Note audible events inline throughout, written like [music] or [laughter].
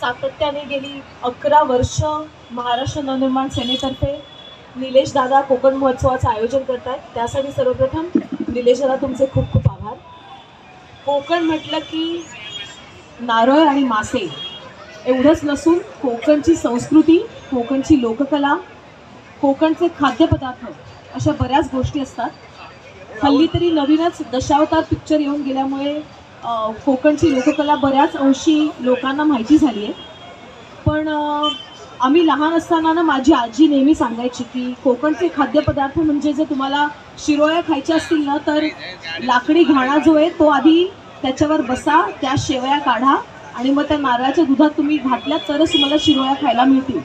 सातत्याने गेली अकरा वर्ष महाराष्ट्र नवनिर्माण सेनेतर्फे. निलेश दादा कोकण महोत्सवाचं आयोजन करतात त्यासाठी सर्वप्रथम निलेश दादा तुमचे खूप खूप आभार. कोकण म्हटलं की नारळ आणि मासे. एवढंच नसून कोकणची संस्कृती कोकणची लोककला कोकणचे खाद्यपदार्थ अशा बऱ्याच गोष्टी असतात. हल्ली तरी नवीनच दशावतार पिक्चर येऊन गेल्यामुळे कोकणची लोककला बऱ्याच अंशी लोकांना माहिती झाली आहे. पण आम्ही लहान असताना ना माझी आजी नेहमी सांगायची की कोकणचे खाद्यपदार्थ म्हणजे जर तुम्हाला शिरोळ्या खायच्या असतील ना तर लाकडी घाणा जो आहे तो आधी त्याच्यावर बसा त्या शेवया काढा आणि मग त्या नारळाच्या दुधात तुम्ही घातल्या तरच तुम्हाला शिरोळ्या खायला मिळतील.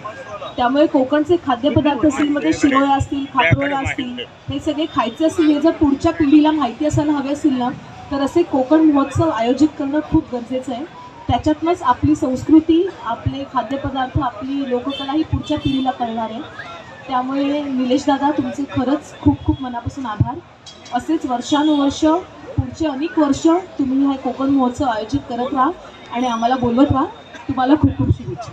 त्यामुळे कोकणचे खाद्यपदार्थ असतील मध्ये शिरोळ्या असतील खापरोळ्या असतील हे सगळे खायचे असतील हे जर पुढच्या पिढीला माहिती असायला हवे असतील ना तर असे कोकण महोत्सव आयोजित करणं खूप गरजेचं आहे. त्याच्यातनंच आपली संस्कृती आपले खाद्यपदार्थ आपली लोककला ही पुढच्या पिढीला कळणार आहे. त्यामुळे निलेश दादा तुमचे खरंच खूप खूप मनापासून आभार. असेच वर्षानुवर्ष पुढचे अनेक वर्ष तुम्ही हा कोकण महोत्सव आयोजित करत राहा आणि आम्हाला बोलवत राहा. तुम्हाला खूप खूप शुभेच्छा.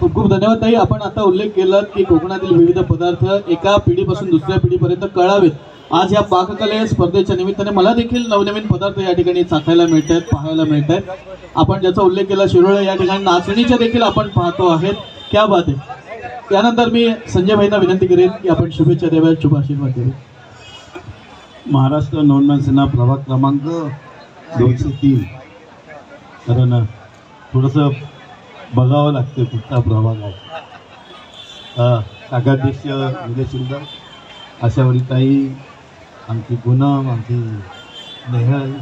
खूप खूप धन्यवाद ताई. आपण आता उल्लेख केला की कोकणातील विविध पदार्थ एका पिढीपासून दुसऱ्या पिढीपर्यंत कळावेत. आज या पाककले स्पर्धेच्या निमित्ताने मला देखील नवनवीन पदार्थ या ठिकाणी चाखायला मिळत आहेत पाहायला मिळत आहेत आपण ज्याचा उल्लेख केला शिरोळे या ठिकाणी नाचणीच्या देखील आपण पाहतो आहेत. क्या बात आहे. त्यानंतर मी संजय भाईंना विनंती करेन की आपण शुभेच्छा द्याव्या शुभ आशीर्वाद द्यावे. महाराष्ट्र नवनवन सेना प्रभाग क्रमांक दोनशे तीन. कारण थोडंसं बघावं लागतं कुठला प्रभाग आहे. अ, काकाध्यक्ष निलेश शिंदे आशावरी ताई आमची पूनम आमची नेहल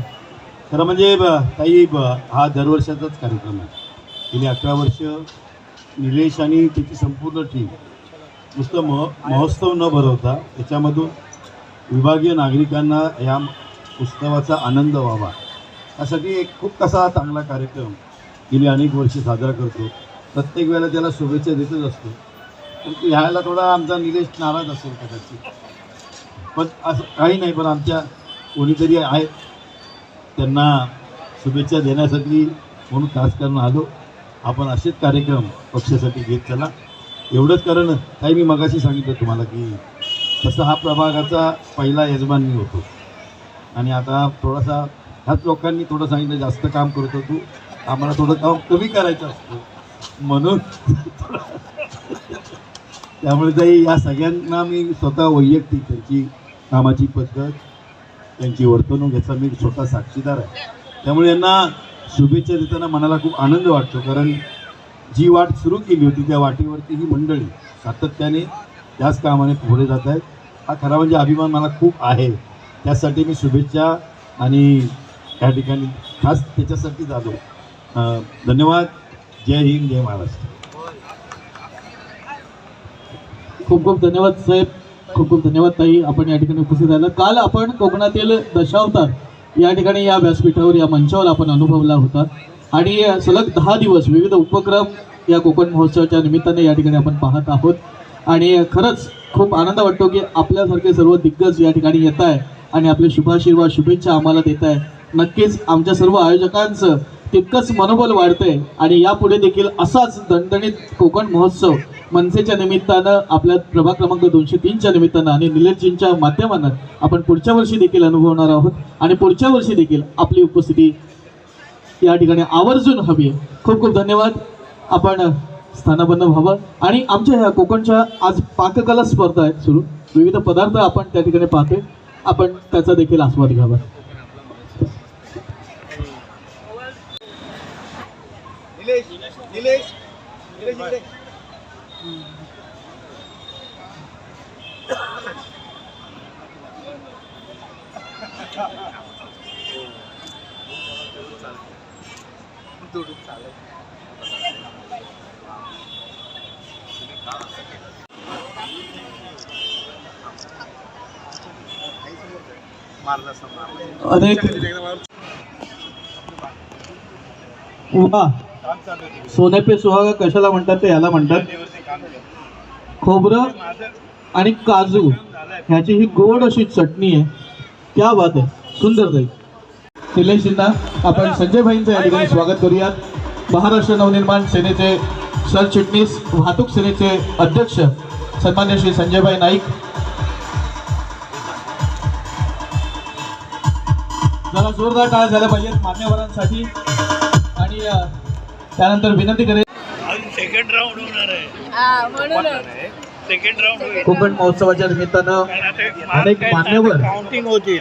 खरं म्हणजे ब- ताई ब- हा दरवर्षाचाच कार्यक्रम आहे. गेली अकरा वर्ष निलेश आणि त्याची संपूर्ण टीम नुसतं मह महोत्सव न भरवता त्याच्यामधून विभागीय नागरिकांना या उत्सवाचा आनंद व्हावा. यासाठी एक खूप कसा चांगला कार्यक्रम गेली अनेक वर्ष साजरा करतो. प्रत्येक वेळेला त्याला शुभेच्छा देतच असतो. पण ह्याला थोडा आमचा निलेश नाराज असेल कदाचित. पण असं काही नाही पण आमच्या कोणीतरी आहेत त्यांना शुभेच्छा देण्यासाठी म्हणून खास करून आलो. आपण असेच कार्यक्रम पक्षासाठी घेत चला. एवढंच कारण काही मी मगाशी सांगितलं तुम्हाला की तसं हा प्रभागाचा पहिला यजमान मी होतो. आणि आता थोडासा ह्याच लोकांनी थोडं सांगितलं जास्त काम करतो तू आम्हाला थोडं काम कमी करायचं असतं. म्हणून [laughs] त्यामुळे ताई या सगळ्यांना मी स्वतः वैयक्तिक त्यांची कामाची पद्धत त्यांची वर्तणूक याचा मी स्वतः साक्षीदार आहे. त्यामुळे यांना शुभेच्छा देताना मनाला खूप आनंद वाटतो कारण जी वाट सुरू केली होती त्या वाटेवरती ही मंडळी सातत्याने त्याच कामाने पुढे जात आहेत. हा खरा म्हणजे अभिमान मला खूप आहे. त्यासाठी मी शुभेच्छा आणि त्या ठिकाणी खास त्याच्यासाठी झालो धन्यवाद. जय हिंद जय महाराष्ट्र. खूप खूप धन्यवाद साहेब. खूप खूप धन्यवाद ताई. आपण या ठिकाणी उपस्थित झालं काल आपण कोकणातील दशावतार या ठिकाणी या व्यासपीठावर या मंचावर आपण अनुभवला होता. आणि सलग दहा दिवस विविध उपक्रम या कोकण महोत्सवाच्या निमित्ताने या ठिकाणी आपण पाहत आहोत. आणि खरंच खूप आनंद वाटतो की आपल्यासारखे सर्व दिग्गज या ठिकाणी येत आहे आणि आपले शुभाशीर्वाद शुभेच्छा आम्हाला देत आहे नक्कीच आमच्या सर्व आयोजकांचं तितकंच मनोबल वाढतंय. आणि यापुढे देखील असाच दणदणीत कोकण महोत्सव मनसेच्या निमित्तानं आपल्या प्रभाग क्रमांक दोनशे तीनच्या निमित्तानं आणि निलेशजींच्या माध्यमानं आपण पुढच्या वर्षी देखील अनुभवणार आहोत. आणि पुढच्या वर्षी देखील आपली उपस्थिती या ठिकाणी आवर्जून हवी आहे. खूप खूप धन्यवाद. आपण स्थानापन्न व्हावं. आणि आमच्या ह्या कोकणच्या आज पाककला स्पर्धा आहेत सुरू. विविध पदार्थ आपण त्या ठिकाणी पाहतोय. आपण त्याचा देखील आस्वाद घ्यावा. निलेश निलेश निलेश दुडून चालेल मारला अनेक सोने पे सुहागा कशाला म्हणतात ते याला म्हणतात? खोबरं आणि काजू. ह्याची ही गोड अशी चटणी आहे. क्या बात आहे. सुंदर ताई. निलेशजींना आपण संजय भाईंचं या ठिकाणी स्वागत करूयात. महाराष्ट्र नवनिर्माण सेनेचे सरचिटणीस वाहतूक सेनेचे अध्यक्ष सन्मान्य श्री संजयभाई नाईक. जरा जोरदार टाळ झाल्या पाहिजेत मान्यवरांसाठी. आणि त्यानंतर विनंती करेल सेकंड राऊंड होणार आहे. सेकंड राऊंड कोकण महोत्सवाच्या निमित्तानं अनेक मान्यवर काउंटिंग होतील.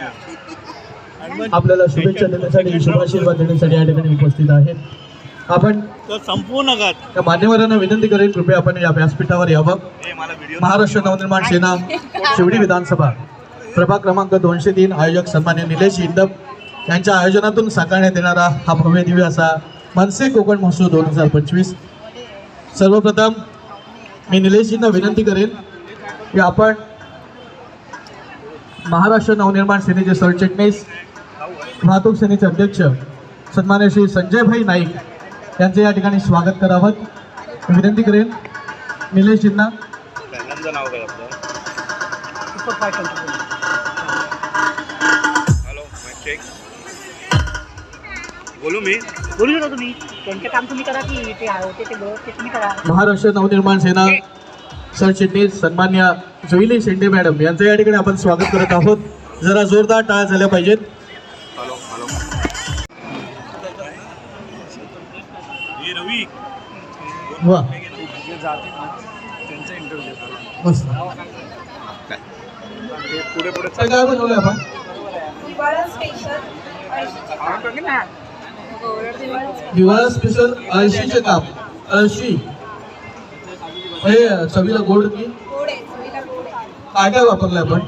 आपल्याला शुभेच्छा देण्यासाठी शुभाशीर्वाद देण्यासाठी या ठिकाणी उपस्थित आहेत. आपण नका त्या मान्यवरांना विनंती करेन कृपया आपण या व्यासपीठावर यावं. महाराष्ट्र नवनिर्माण सेना शिवडी विधानसभा. प्रभाग क्रमांक दोनशे तीन आयोजक सन्मान्य निलेश इंदप यांच्या आयोजनातून साकारण्यात येणारा हा भव्य दिव्य असा मनसे कोकण महोत्सव दोन हजार पंचवीस. सर्वप्रथम मी निलेशजींना विनंती करेन की आपण महाराष्ट्र नवनिर्माण सेनेचे सरचिटणीस वाहतूक सेनेचे अध्यक्ष सन्मान्य श्री संजयभाई नाईक यांचे या ठिकाणी स्वागत करावं. विनंती करेन निलेशजींना. हॅलो चेक बोलू मी? बोलू तुम्ही. त्यांचं काम तुम्ही करा की ते होते ते बरोबर ते तुम्ही करा. महाराष्ट्र नवनिर्माण सेना सरचिटणीस सन्मान्य जोईली शेंडे मॅडम यांचं या ठिकाणी आपण स्वागत करत आहोत. जरा जोरदार टाळ झाल्या पाहिजेत. Hello hello. हे रवी. वा. मस्त. पुढे पुढे काय बनवलंय आपण? हिवाळा स्पेशल अळशीचे काप. अळशी हे चवीला गोड की? काय काय वापरलंय आपण.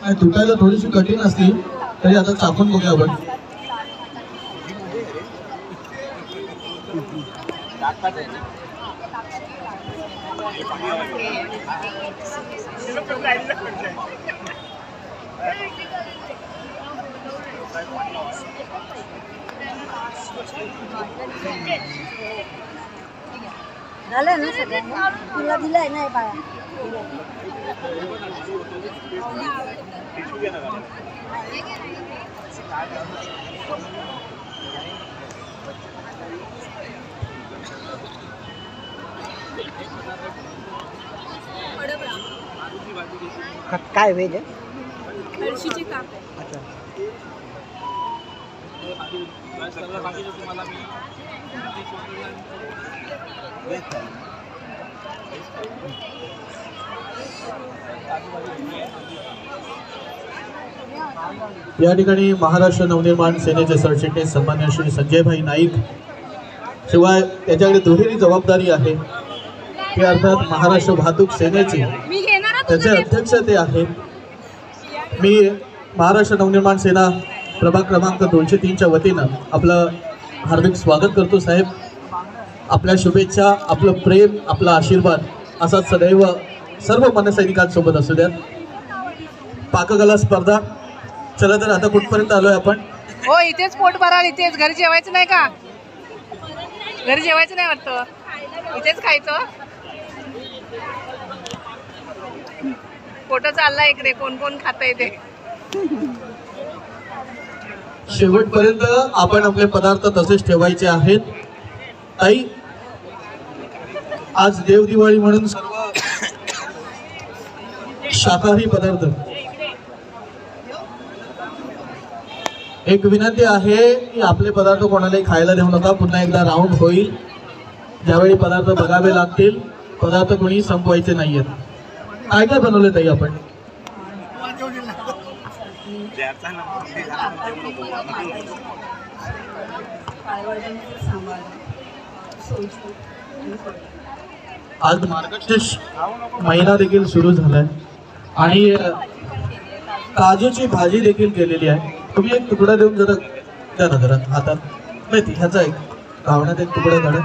काय तुटायला थोडीशी कठीण असली तरी आता चाकून बघूया आपण. झालं ना सगळं तुला दिलंय नाही बाळा काय व्हेज काप आहे. या ठिकाणी महाराष्ट्र नवनिर्माण सेनेचे सरचिटणीस सन्मान्य श्री संजयभाई नाईक शिवाय त्याच्याकडे दुहेरी जबाबदारी आहे. ते अर्थात महाराष्ट्र वाहतूक सेनेचे. त्याचे अध्यक्ष ते आहेत. मी महाराष्ट्र नवनिर्माण सेना प्रभाग क्रमांक दोनशे तीनच्या वतीनं आपलं हार्दिक स्वागत करतो साहेब. आपल्या शुभेच्छा आपलं प्रेम आपला आशीर्वाद असा सदैव सर्व मनसैनिकांसोबत असू द्या पाककला स्पर्धा. चला तर आता कुठपर्यंत आलोय आपण? हो इथेच पोट भराल इथेच. घरी जेवायचं नाही का? घरी जेवायचं नाही वाटतं? इथेच खायचं? फोटो चाललाय इकडे. कोण कोण खात ते? शेवटपर्यंत आपण आपले पदार्थ तसेच ठेवायचे आहेत. ताई आज देव दिवाळी म्हणून सर्व शाकाहारी पदार्थ. एक विनंती आहे की आपले पदार्थ कोणालाही खायला देऊ नका. पुन्हा एकदा राऊंड होईल. ज्यावेळी पदार्थ बघावे लागतील पदार्थ कोणी संपवायचे नाहीयेत. काय काय बनवलं ताई आपण? आज मार्गशीर्ष महिना देखील सुरू झालाय. आणि काजूची भाजी देखील केलेली आहे. तुम्ही एक तुकडा देऊन जरा द्या ना जरा हातात माहिती ह्याचा एक गावण्यात एक तुकडा काढा.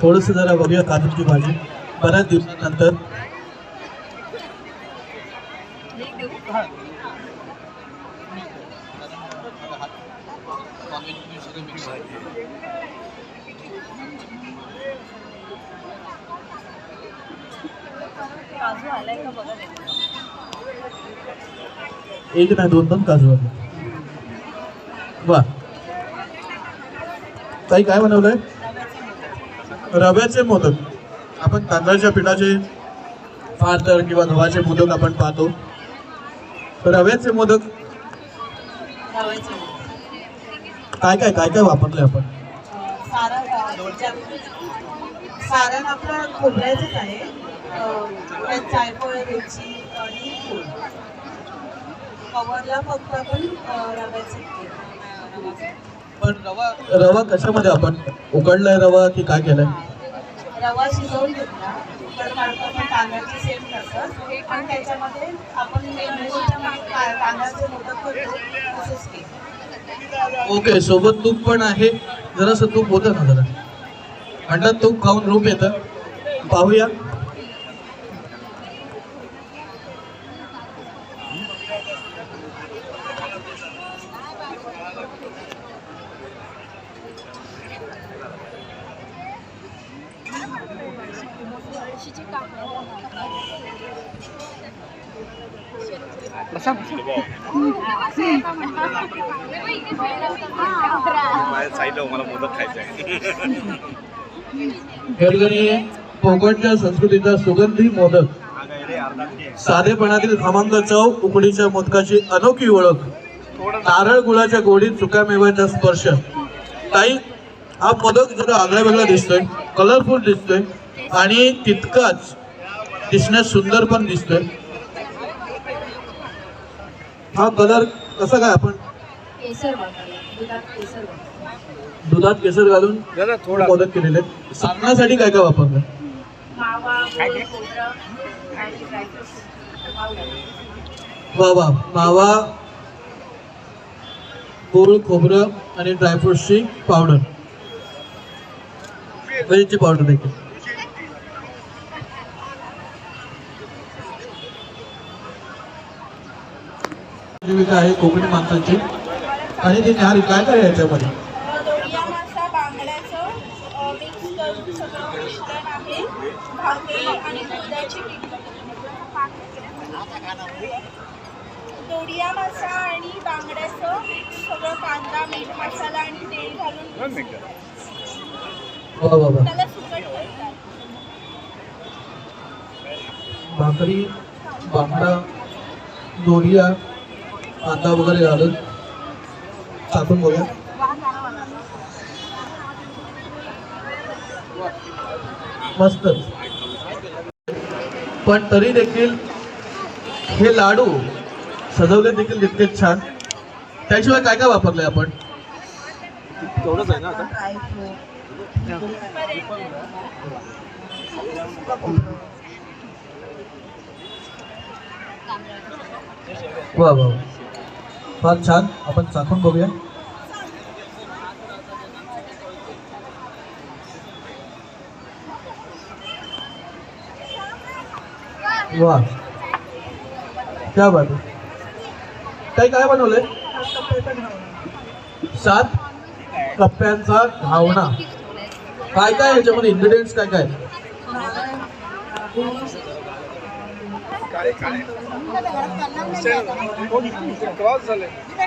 थोडस जरा बघूया काजूची भाजी. बऱ्याच दिवसानंतर एक दोन दोन काजू आले. वा. ताई काय बनवलंय? रव्याचे मोदक. आपण तांदळाच्या पिठाचे फार तर किंवा गव्हाचे मोदक आपण पाहतो. रव्याचे मोदक. काय काय काय काय वापरले आपण? सारण आपलं खोबऱ्याचंच आहे. त्यात जायफळ वेलची आणि कवरला फक्त आपण रव्याचे. पण रवा रवा कशामध्ये आपण? उकडलाय रवा की काय केलंय? रवा शिजवून घेतला. उकड काढतो तांदळाची सेम करतात आणि त्याच्यामध्ये आपण ता- तांदळाचे मोदक करतो तसेच केलं. ओके सोबत तूप पण आहे. जरासं तूप होतं ना जरा? म्हणतात तूप खाऊन रूप येतं. पाहूया. माझ्या मला मोदक कोकणच्या संस्कृतीचा सुगंधी मोदक. साधेपणातील खमंग चव उकडीच्या मोदकाची अनोखी ओळख. नारळ गुळाच्या गोडीत सुकामेव्याचा स्पर्श. ताई हा मोदक जरा आगळा वेगळा दिसतोय कलरफुल दिसतोय आणि तितकाच दिसण्यास सुंदर पण दिसतोय. हा कलर कसा काय आपण? केसर वापरला दुधात केसर वापरला दुधात केसर घालून मोदक केलेले आहेत. सांगण्यासाठी काय काय वापरलं? मावा गोड खोबरं आणि ड्रायफ्रुट्स वा वा. मावा गूळ खोबरं आणि ड्रायफ्रुट्सची पावडर. वेलची पावडर देखील. जीविका आहे कोकणी माणसांची. आणि ती न्याहारी काय काय याच्यामध्ये दोडिया मासा आणि बांगड्याचं सगळं कांदा मीठ मसाला आणि तेल घालून त्याला सुकट भाकरी बांगडा दोरिया कांदा वगैरे घालून टाकून बघूया. मस्तच पण तरी देखील हे लाडू सजवले देखील तितकेच छान. त्याशिवाय काय काय वापरलंय आपण? वा वा. फार छान. आपण चाखून बघूया. वा त्या बात काय काय बनवलंय? सात कप्प्यांचा घावणा. काय काय याच्यामध्ये? इन्ग्रेडियंट्स काय काय?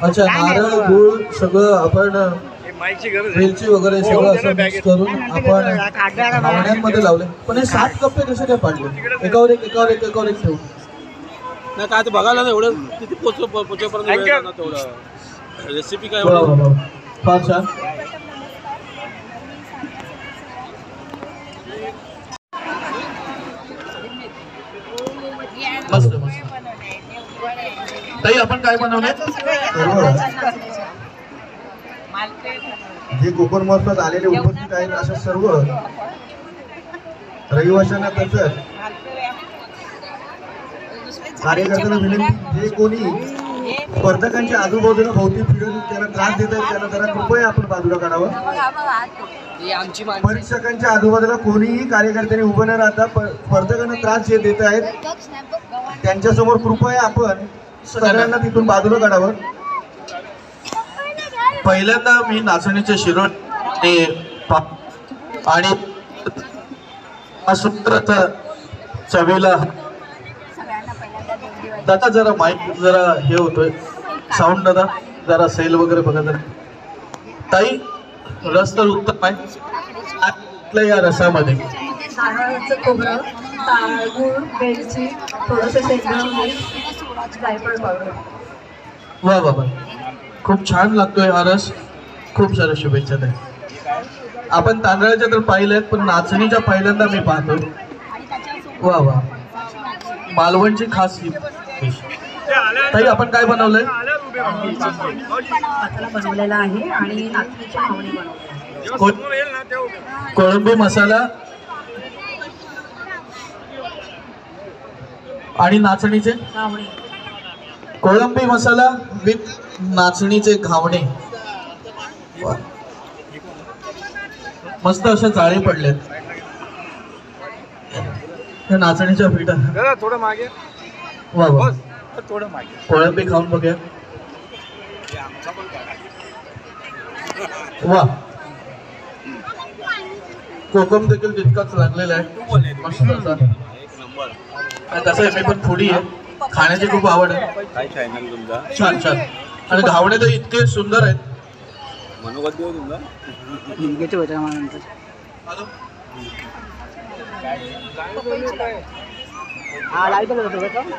अच्छा नारळ गुळ सगळं आपण माईकची गरज आहे वेलची वगैरे सगळं असं मिक्स करून आपण घावण्यांमध्ये लावले. पण हे सात कप्पे कसे काय पाडले? एकावर एक एकावर एक एकावर एक ठेवून नाही काय ते बघायला ना एवढं. किती पोच पोचेपर्यंत रेसिपी काय. फार छान मस्त मस्त ताई आपण काय बनवलंय? जे कोकण महोत्सवात आलेले उपस्थित आहेत अशा सर्व रहिवाशांना तसंच कार्यकर्त्यांना विनंती जे कोणी स्पर्धकांच्या आजूबाजूला भोवती फिरून त्यांना त्रास देत आहेत त्यांना जरा कृपया आपण बाजूला काढावं. परीक्षकांच्या आजूबाजूला कोणीही कार्यकर्त्यांनी उभं न राहता स्पर्धकांना त्रास जे देत आहेत त्यांच्यासमोर कृपया आपण सगळ्यांना तिथून बाजूला काढावं. पहिल्यांदा मी नाचणीचे शिरोट ते आणि हा सुंदर असा चवीला दादा जरा माईक जरा हे होतोय. साऊंड दादा जरा सेल वगैरे बघा जरा. ताई रस तर उत्तम आहे. आतल्या या रसामध्ये? नारळाचं खोबरं ताळगुळ वेलची थोडंसं वा वा वा. खूप छान लागतोय हा रस. खूप साऱ्या शुभेच्छा ताई. आपण तांदळाच्या तर पाहिल्यात पण नाचणीच्या पहिल्यांदा मी पाहतोय वा वा. मालवणची खास ही. ताई आपण काय बनवलंय? बनवलेला आहे आणि कोळंबी मसाला आणि नाचणीचे? कोळंबी मसाला विथ नाचणीचे घावणे. मस्त अशा जाळे पडलेत. त्या नाचणीच्या पिठा. थोडं मागे. वा वा. थोडं मागे. कोळंबी खाऊन बघूया. वा. कोकम देखील तितकाच लागलेला आहे. मस्त असा. तसं मी पण फुडी आहे. खाण्याची खूप आवड आहे. काय चॅनल तुमचा? छान छान. आणि घावणे तर इतके सुंदर आहेत. मनोगत देऊ तुमचा? हिंगेचे होते मला नंतर हा लाईव्ह केलं होतं सगळं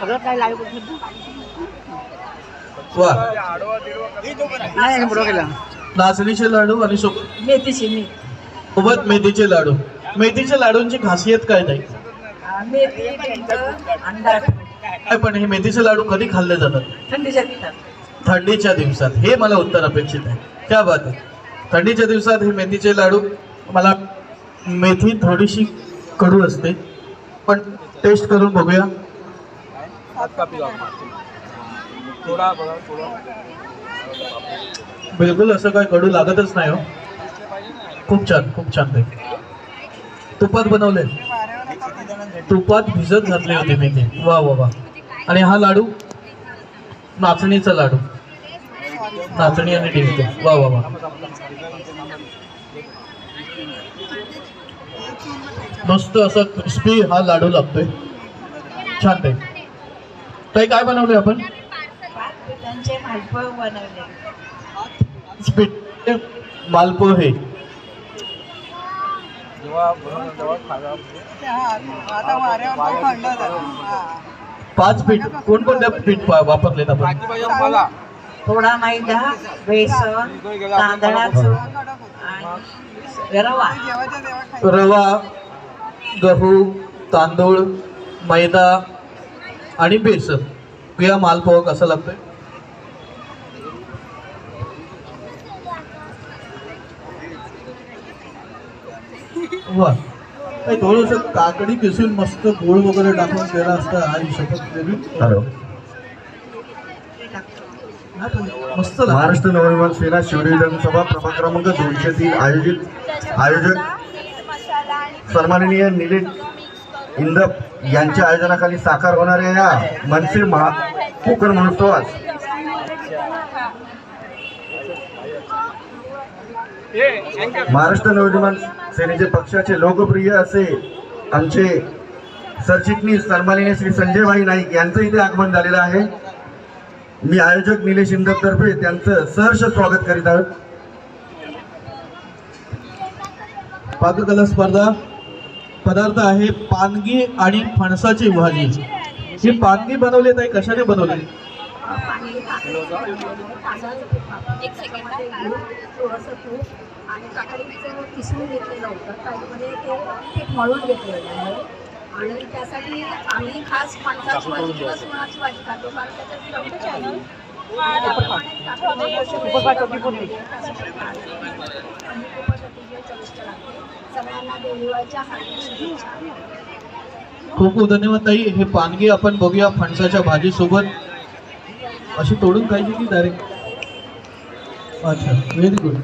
सगळं काय लाईव्ह करतो वा. नाही पुढं केलं नाचणीचे लाडू आणि सोबत मेथीची मी. सोबत मेथीचे लाडू. मेथीच्या लाडूंची खासियत काय नाही मेथी अंडा काय पण हे मेथीचे लाडू कधी खाल्ले जातात? थंडीच्या दिवसात. थंडीच्या दिवसात. हे मला उत्तर अपेक्षित आहे. क्या बात आहे थंडीच्या दिवसात हे मेथीचे लाडू मला मेथी थोडीशी कडू असते. पण टेस्ट करून बघूया. बिलकुल असं काय कडू लागतच नाही हो. खूप छान खूप छान ते तुपात बनवले. तुपात भिजत घातले होते मेथी. वा वा वा. आणि हा लाडू? नाचणीचा लाडू. नाचणी आणि डिंक वा वा वा. मस्त असं क्रिस्पी हा लाडू लागतोय. छान ते ताई काय बनवले आपण? स्पीड मालपोहे जेव्हा पाच पीठ कोणकोणत्या पीठ वापरलेत आपण? थोडा मैदा बेसन तांदळाचं रवा. रवा गहू तांदूळ मैदा आणि बेसन. या मालपोहा कसा लागतोय. वा. काही थोडस काकडी किसून मस्त गोळ वगैरे टाकून केला असता आई शपथ हॅलो मस्त. महाराष्ट्र नवनिर्माण सेना शिवडी विधानसभा प्रभाग क्रमांक दोनशे तीन आयोजित आयोजक सन्माननीय निलेश इंदप यांच्या आयोजनाखाली साकार होणाऱ्या या मनसे महा कोकण महोत्सवात महाराष्ट्र नवनिर्माण सेनेचे पक्षाचे लोकप्रिय असे आमचे सरचिटणीस सन्माननीय श्री संजयभाई नाईक यांचं इथे आगमन झालेलं आहे. मी आयोजक निलेश इंदकतर्फे त्यांचं सहर्ष स्वागत करीत आहोत. पाककला स्पर्धा. पदार्थ आहे पानगी आणि फणसाची भाजी. ही पानगी बनवली आहे कशाने बनवली? एक सेकंड थोडंसं तूप आणि काकडीचं किसून घेतलेलं होतं ते पीठ मळून घेतलेलं आहे आणि त्यासाठी आम्ही खास फणसाची भाजी किंवा भाजी खातो कारण त्याच्यात खूप खूप धन्यवाद ताई. हे पानगी आपण बघूया फणसाच्या भाजीसोबत. अशी तोडून खायची की डायरेक्ट अच्छा व्हेरी गुड